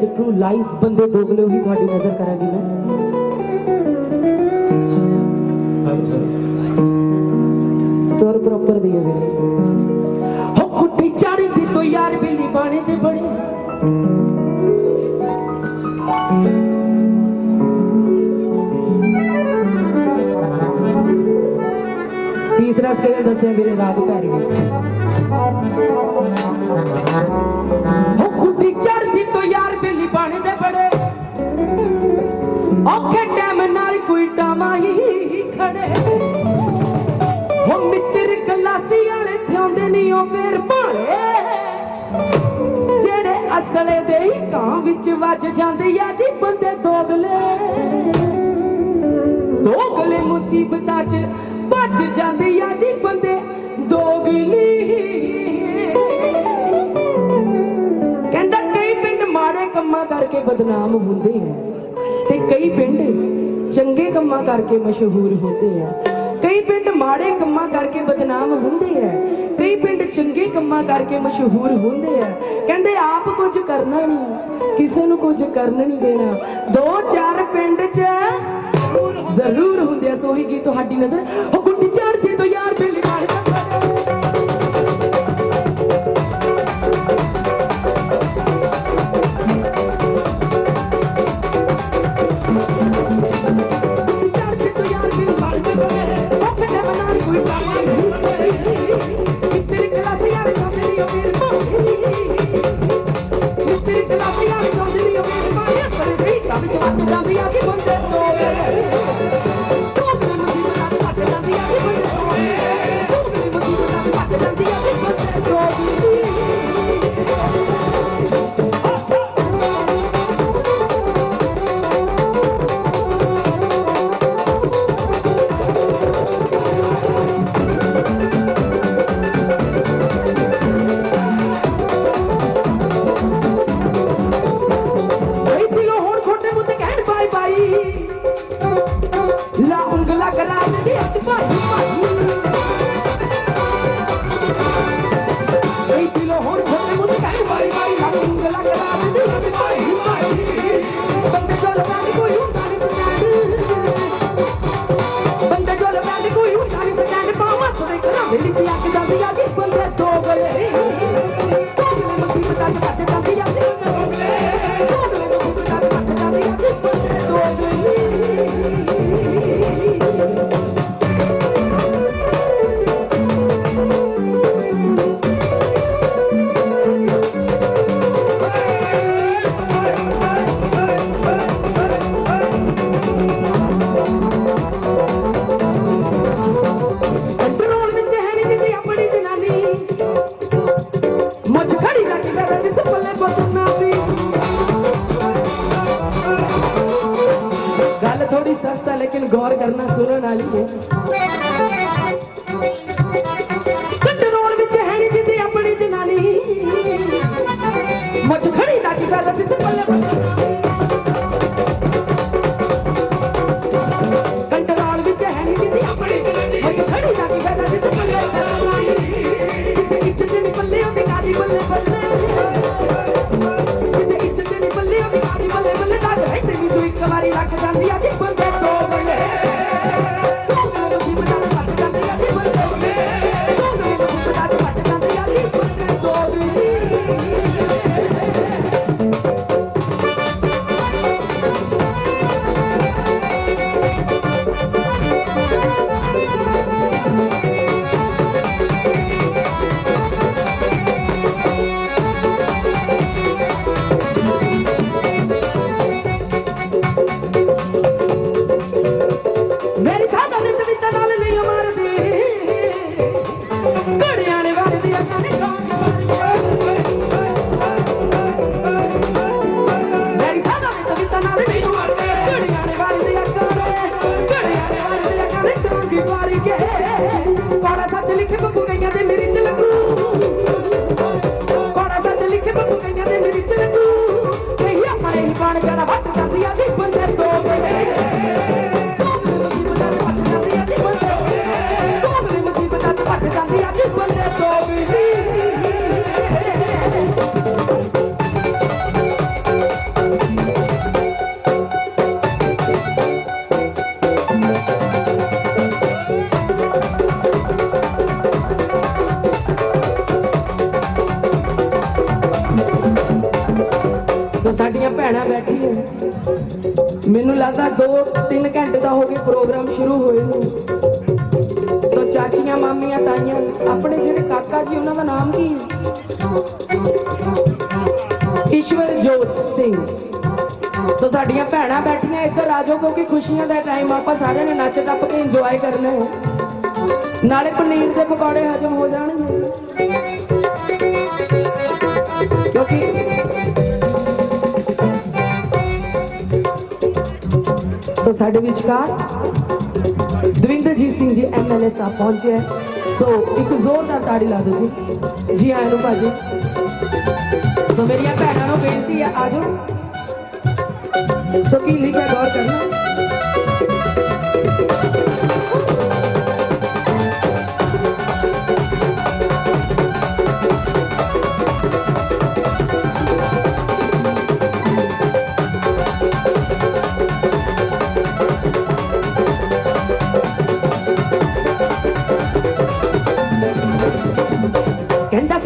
ਤੇ true live ਬੰਦੇ ਦੋਗਲੇ ਉਹੀ ਤੁਹਾਡੀ ਨਜ਼ਰ ਕਰਾਂਗੀ ਮੈਂ। ਸੁਰ ਪ੍ਰੋਪਰ ਦੀ ਹੈ ਹੋ ਕੁੱਟੀ ਚੜਦੀ ਤੋਂ ਯਾਰ ਬਿੱਲੀ ਬਾਣੇ ਤੇ ਬਣੇ। ਤੀਸਰਾ ਸਕੇਲ ਦੱਸਿਆ ਮੇਰੇ ਰਾਗ ਭੈਰਵੀ। ਹੋ ਉਹ ਫੇਰ ਭਾਲੇ। ਜਿਹੜੇ ਅਸਲੇ ਦੇ ਹੀ ਕਾਂ ਵਿੱਚ ਵੱਜ ਜਾਂਦੇ ਆ ਜੀ ਬੰਦੇ ਦੋਗਲੇ। ਦੋਗਲੇ ਮੁਸੀਬਤਾਂ 'ਚ ਭੱਜ ਜਾਂਦੇ ਆ ਜੀ ਬੰਦੇ ਦੋਗਲੀ। ਕਹਿੰਦਾ ਕਈ ਪਿੰਡ ਮਾੜੇ ਕੰਮਾਂ ਕਰਕੇ ਬਦਨਾਮ ਹੁੰਦੇ ਆ ਤੇ ਕਈ ਪਿੰਡ ਚੰਗੇ ਕੰਮਾਂ ਕਰਕੇ ਮਸ਼ਹੂਰ ਹੁੰਦੇ ਆ। ਕਈ ਪਿੰਡ ਮਾੜੇ ਕੰਮਾਂ ਕਰਕੇ ਬਦਨਾਮ ਹੁੰਦੇ ਆ। ਕਈ ਪਿੰਡ ਚੰਗੇ ਕੰਮਾਂ ਕਰਕੇ ਮਸ਼ਹੂਰ ਹੁੰਦੇ ਆ। ਕਹਿੰਦੇ ਆਪ ਕੁਝ ਕਰਨਾ ਨਹੀਂ, ਕਿਸੇ ਨੂੰ ਕੁਝ ਕਰਨ ਨਹੀਂ ਦੇਣਾ। ਦੋ ਚਾਰ ਪਿੰਡ 'ਚ ਜ਼ਰੂਰ ਹੁੰਦੇ ਆ, ਸੋਹੀ ਕੀ ਤੁਹਾਡੀ ਨਜ਼ਰ। ਉਹ ਗੁੱਡੀ ਚੜਦੀ ਤੋਂ ਯਾਰ ਬੇਲੀ ਮਾਰ ਕੰਟਰੋਲ ਵਿੱਚ ਹੈ ਨਹੀਂ ਜਿੰਦੀ ਆਪਣੀ ਜਨਾਨੀ। ਮੁੱਛ ਖੜੀ ਦਾ ਕੀ ਫਾਇਦਾ ਜਿਸ ਪੱਲੇ ਬਦਨਾ ਕੰਟਰੋਲ ਵਿੱਚ ਹੈ ਨਹੀਂ ਜਿੰਦੀ ਆਪਣੀ ਜਨਾਨੀ। ਮੁੱਛ ਖੜੀ ਦਾ ਕੀ ਫਾਇਦਾ ਜਿਸ ਪੱਲੇ ਬਦਨਾ ਜਿੱਥੇ ਇੱਜ਼ਤ ਨਹੀਂ ਪੱਲੇ ਉਹਦੀ ਕਾਦੀ ਬੱਲੇ ਬੱਲੇ। ਜਿੱਥੇ ਇੱਜ਼ਤ ਨਹੀਂ ਪੱਲੇ ਉਹਦੀ ਕਾਦੀ ਬੱਲੇ ਬੱਲੇ। ਦਾ ਰਹਿੰਦੇ ਨਹੀਂ ਤੂੰ ਇੱਕ ਵਾਰੀ ਲੱਗ ਜਾਂਦੀ ਆ ਜੀ ਬੰਦੇ ਆ ਕਾਨੇ ਡੋਂਗੀ ਵਾਰੀ ਕੇ ਕੋੜਾ ਸੱਚ ਲਿਖ ਬੱਬੂ ਗਈਆਂ ਤੇ ਮੇਰੀ ਸਾਡੀਆਂ ਭੈਣਾਂ ਬੈਠੀਆਂ। ਮੈਨੂੰ ਲੱਗਦਾ 2-3 ਘੰਟੇ ਦਾ ਹੋ ਗਿਆ ਪ੍ਰੋਗਰਾਮ ਸ਼ੁਰੂ ਹੋਏ ਨੂੰ। ਸੋ ਚਾਚੀਆਂ, ਮਾਮੀਆਂ, ਤਾਈਆਂ, ਆਪਣੇ ਜਿਹੜੇ ਕਾਕਾ ਜੀ, ਉਹਨਾਂ ਦਾ ਨਾਮ ਕੀ ਹੈ? ਈਸ਼ਵਰ ਜੋਤ ਸਿੰਘ। ਸੋ ਸਾਡੀਆਂ ਭੈਣਾਂ ਬੈਠੀਆਂ ਇੱਧਰ ਆ ਜਾਓ, ਕਿਉਂਕਿ ਖੁਸ਼ੀਆਂ ਦਾ ਟਾਈਮ ਆਪਾਂ ਸਾਰਿਆਂ ਨੇ ਨੱਚ ਟੱਪ ਕੇ ਇੰਜੋਏ ਕਰਨਾ ਹੈ। ਨਾਲੇ ਪਨੀਰ ਦੇ ਪਕੌੜੇ ਹਜਮ ਹੋ ਜਾਣਗੇ। ਸਾਡੇ ਵਿਚਕਾਰ ਦਵਿੰਦਰਜੀਤ ਸਿੰਘ ਜੀ ਐਮਐਲਏ ਸਾਹਿਬ ਪਹੁੰਚੇ ਹੈ। ਸੋ ਇੱਕ ਜ਼ੋਰਦਾਰ ਤਾੜੀ ਲਾ ਦਿਓ ਜੀ। ਜੀ ਆਇਆਂ ਨੂੰ ਭਾਜੀ। ਸੋ ਮੇਰੀਆਂ ਭੈਣਾਂ ਨੂੰ ਬੇਨਤੀ ਹੈ ਆਜੋ ਸੋ ਕੀ ਲਿਖਿਆ ਗੌਰ ਕਰਨਾ। ਕਹਿੰਦਾ